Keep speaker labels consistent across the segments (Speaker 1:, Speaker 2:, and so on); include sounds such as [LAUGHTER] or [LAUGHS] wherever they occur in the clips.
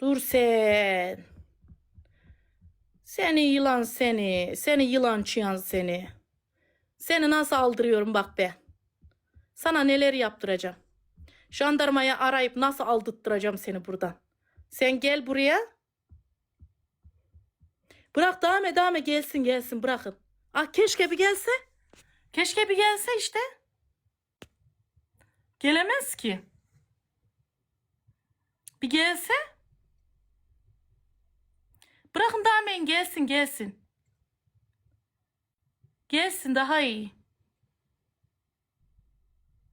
Speaker 1: Dur sen. Seni yılan seni. Seni yılan çıyan seni. Seni nasıl aldırıyorum bak be. Sana neler yaptıracağım. Jandarmaya arayıp nasıl aldırttıracağım seni buradan. Sen gel buraya. Bırak devam et gelsin gelsin bırakın. Ah keşke bir gelse. Keşke bir gelse işte. Gelemez ki. Bir gelse. Bırakın damen gelsin gelsin. Gelsin daha iyi.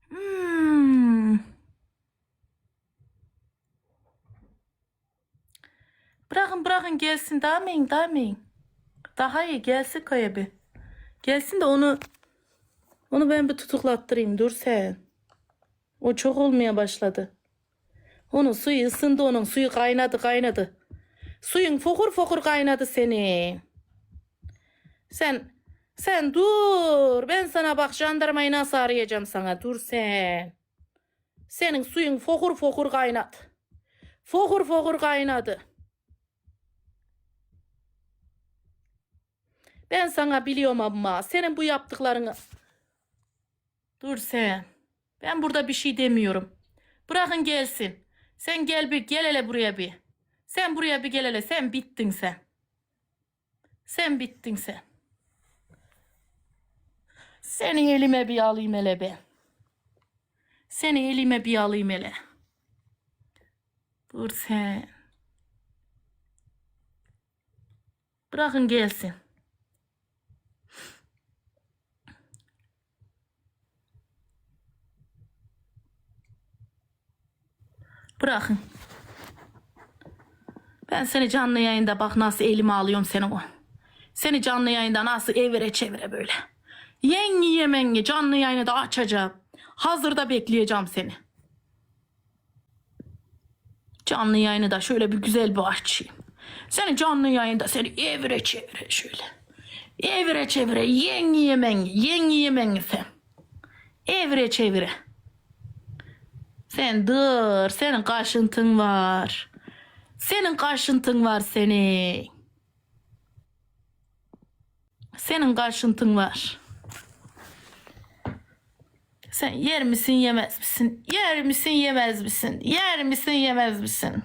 Speaker 1: Hmm. Bırakın bırakın gelsin damen damen. Daha iyi gelsin kaya bir. Gelsin de onu onu ben bir tutuklattırayım dur sen. O çok olmaya başladı. Onun suyu ısındı onun suyu kaynadı kaynadı. Suyun fokur fokur kaynadı seni. Sen sen dur. Ben sana bak jandarmayı nasıl arayacağım sana. Dur sen. Senin suyun fokur fokur kaynadı. Fokur fokur kaynadı. Ben sana biliyorum ama senin bu yaptıklarını... Dur sen. Ben burada bir şey demiyorum. Bırakın gelsin. Sen gel bir gel hele buraya bir. Sen buraya bir gel hele. Sen bittin sen. Sen bittin sen. Seni elime bir alayım hele be. Seni elime bir alayım hele. Dur sen. Bırakın gelsin. Bırakın. Ben seni canlı yayında bak nasıl elime alıyorum seni o. Seni canlı yayında nasıl evire çevire böyle. Yengi yemengi canlı yayını da açacağım. Hazırda bekleyeceğim seni. Canlı yayını da şöyle bir güzel bir açayım. Seni canlı yayında seni evire çevire şöyle. Evire çevire yengi yemengi yengi yemengi sen. Evire çevire. Sen dur. Senin kaşıntın var. Senin kaşıntın var senin. Senin kaşıntın var. Sen yer misin yemez misin? Yer misin yemez misin? Yer misin yemez misin?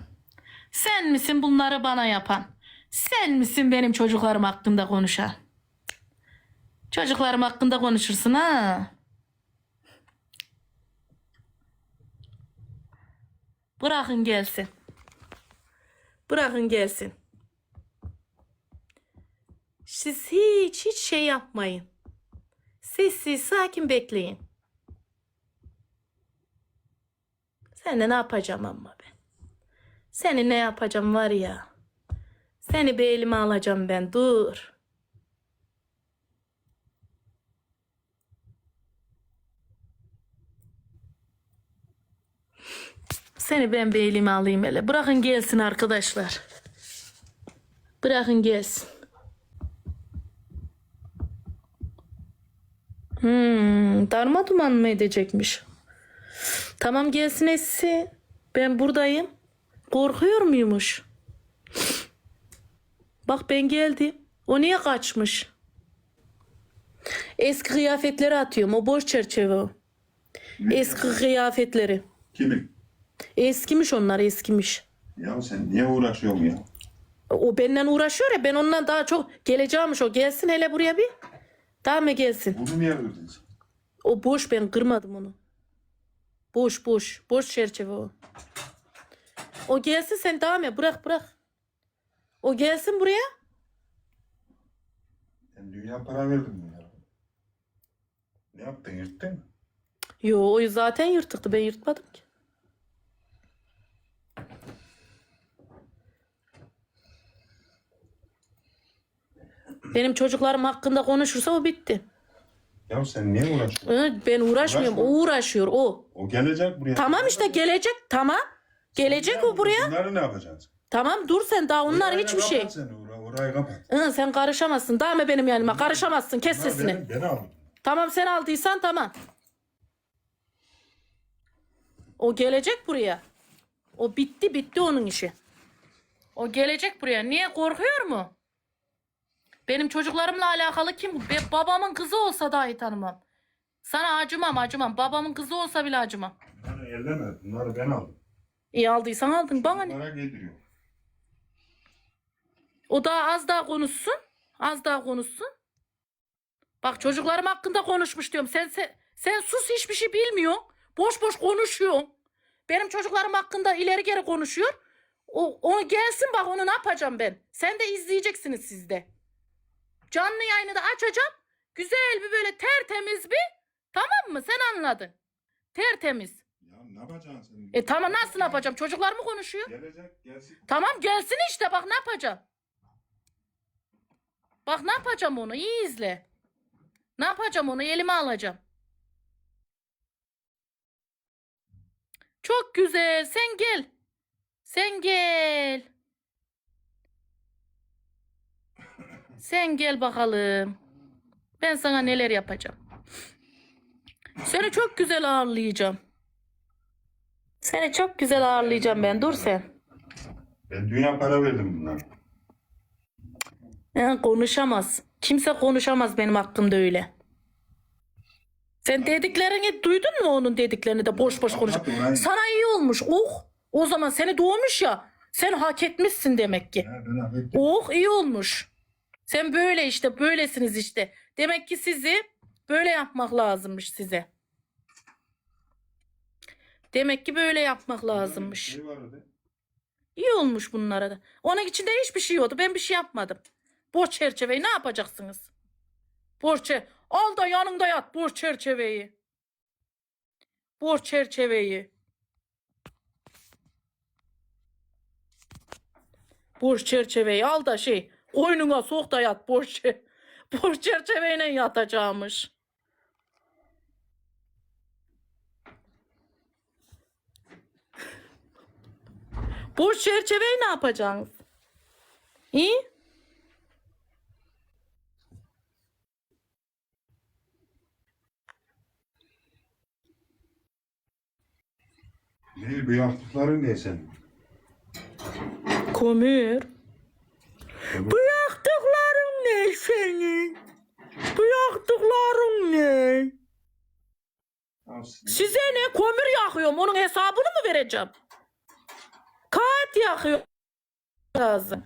Speaker 1: Sen misin bunları bana yapan? Sen misin benim çocuklarım hakkında konuşan? Çocuklarım hakkında konuşursun ha? Bırakın gelsin. Bırakın gelsin. Siz hiç hiç şey yapmayın. Sessiz sakin bekleyin. Sen de ne yapacağım ama ben. Seni ne yapacağım var ya. Seni bir elime alacağım ben dur. Seni ben bir elime alayım hele. Bırakın gelsin arkadaşlar. Bırakın gelsin. Hmm, darma duman mı edecekmiş? Tamam gelsin etsin. Ben buradayım. Korkuyor muymuş? Bak ben geldim. O niye kaçmış? Eski kıyafetleri atıyorum. O boş çerçeve o. Eski kıyafetleri.
Speaker 2: Kimin?
Speaker 1: Eskimiş onlar eskimiş.
Speaker 2: Ya sen niye uğraşıyorsun ya?
Speaker 1: O benden uğraşıyor ya ben ondan daha çok geleceğimmiş o. Gelsin hele buraya bir. Daha mı gelsin?
Speaker 2: Bunu niye kırdın sen?
Speaker 1: O boş ben kırmadım onu. Boş boş. Boş çerçeve o. O gelsin sen devam et. Bırak bırak. O gelsin buraya.
Speaker 2: Sen dünya para verdin mi ya? Ne yaptın yırttın mı?
Speaker 1: Yo o zaten yırtıktı. Ben yırtmadım ki. Benim çocuklarım hakkında konuşursa o bitti.
Speaker 2: Ya sen niye uğraşıyorsun?
Speaker 1: Ben uğraşmıyorum. O
Speaker 2: Uğraşma.
Speaker 1: uğraşıyor o.
Speaker 2: O gelecek buraya.
Speaker 1: Tamam işte gelecek. Tamam. Gelecek o buraya.
Speaker 2: Bunları ne yapacaksın?
Speaker 1: Tamam dur sen daha onlar
Speaker 2: Orayı
Speaker 1: hiçbir şey.
Speaker 2: Sen, orayı, orayı kapat.
Speaker 1: Hı, sen karışamazsın. Daha mı benim yanıma? Karışamazsın. Kes
Speaker 2: Bunlar
Speaker 1: sesini.
Speaker 2: Beni, beni aldın.
Speaker 1: Tamam sen aldıysan tamam. O gelecek buraya. O bitti bitti onun işi. O gelecek buraya. Niye korkuyor mu? Benim çocuklarımla alakalı kim? Be, babamın kızı olsa dahi tanımam. Sana acımam acımam. Babamın kızı olsa bile acımam.
Speaker 2: Bunları elleme. Bunları ben aldım.
Speaker 1: İyi aldıysan aldın bana ne?
Speaker 2: Bunlara getiriyor.
Speaker 1: O daha az daha konuşsun. Az daha konuşsun. Bak çocuklarım hakkında konuşmuş diyorum. Sen, sen, sen sus hiçbir şey bilmiyorsun. Boş boş konuşuyorsun. Benim çocuklarım hakkında ileri geri konuşuyor. O, o gelsin bak onu ne yapacağım ben. Sen de izleyeceksiniz siz de. Canlı yayını da açacağım. Güzel bir böyle tertemiz bir. Tamam mı? Sen anladın. Tertemiz.
Speaker 2: Ya ne yapacaksın sen?
Speaker 1: E tamam nasıl yapacağım? Çocuklar mı konuşuyor?
Speaker 2: Gelecek gelsin.
Speaker 1: Tamam gelsin işte bak ne yapacağım. Bak ne yapacağım onu iyi izle. Ne yapacağım onu elime alacağım. Çok güzel sen gel. Sen gel. Sen gel bakalım. Ben sana neler yapacağım. Seni çok güzel ağırlayacağım. Seni çok güzel ağırlayacağım ben. Dur sen.
Speaker 2: Ben dünya para verdim bunlara.
Speaker 1: Ya, konuşamaz. Kimse konuşamaz benim hakkımda öyle. Sen dediklerini duydun mu onun dediklerini de boş boş konuş. Sana iyi olmuş. Oh. O zaman seni doğmuş ya. Sen hak etmişsin demek ki.
Speaker 2: Ya.
Speaker 1: Oh iyi olmuş. Sen böyle işte böylesiniz işte. Demek ki sizi böyle yapmak lazımmış size. Demek ki böyle yapmak lazımmış.
Speaker 2: Şey.
Speaker 1: İyi olmuş bunlara da. Onun içinde hiçbir şey yoktu. Ben bir şey yapmadım. Boş çerçeveyi ne yapacaksınız? Boş çer Al da yanında yat boş çerçeveyi. Boş çerçeveyi. Boş çerçeveyi al da şey koynuna sok da yat boş boş [LAUGHS] çerçeveyle yatacağımış. Boş çerçeveyi ne yapacaksınız? İyi.
Speaker 2: Ne bu yaptıkların ne sen?
Speaker 1: Kömür. Bu yaktıkların ne senin? Bu yaktıkların ne? Size ne? Kömür yakıyorum. Onun hesabını mı vereceğim? Kağıt yakıyor lazım.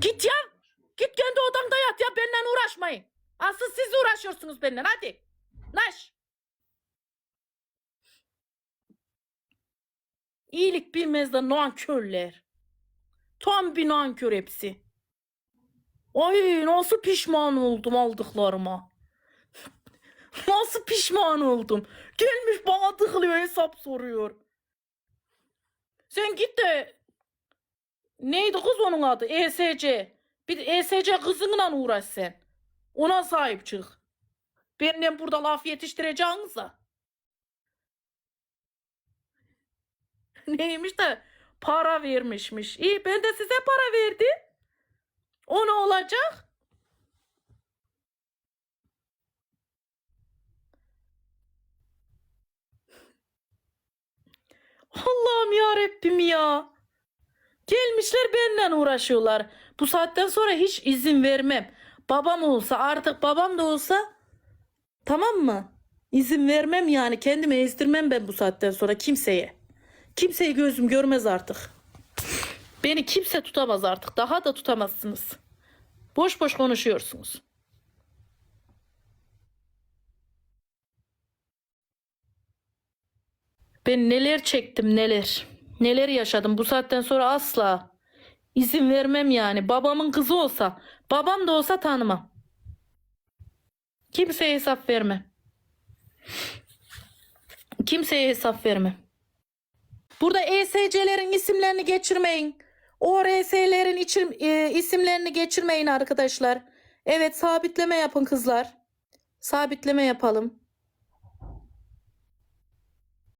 Speaker 1: Git ya. Git kendi odanda yat ya. Benimle uğraşmayın. Asıl siz uğraşıyorsunuz benimle. Hadi. Naş. İyilik bilmezler nankörler. Tam bir nankör hepsi. Ay nasıl pişman oldum aldıklarıma. [LAUGHS] nasıl pişman oldum. Gelmiş bana tıklıyor hesap soruyor. Sen git de Neydi kız onun adı? ESC. Bir ESC kızınla uğraş sen. Ona sahip çık. Benimle burada laf yetiştireceğinize. [LAUGHS] Neymiş de para vermişmiş. İyi ben de size para verdim. O ne olacak? [LAUGHS] Allah'ım ya Rabbim ya. Gelmişler benimle uğraşıyorlar. Bu saatten sonra hiç izin vermem. Babam olsa artık babam da olsa tamam mı? İzin vermem yani kendimi ezdirmem ben bu saatten sonra kimseye. Kimseyi gözüm görmez artık. Beni kimse tutamaz artık. Daha da tutamazsınız. Boş boş konuşuyorsunuz. Ben neler çektim neler. Neler yaşadım bu saatten sonra asla izin vermem yani. Babamın kızı olsa, babam da olsa tanımam. Kimseye hesap vermem. Kimseye hesap vermem. Burada ESC'lerin isimlerini geçirmeyin. ORS'lerin e, isimlerini geçirmeyin arkadaşlar. Evet sabitleme yapın kızlar. Sabitleme yapalım.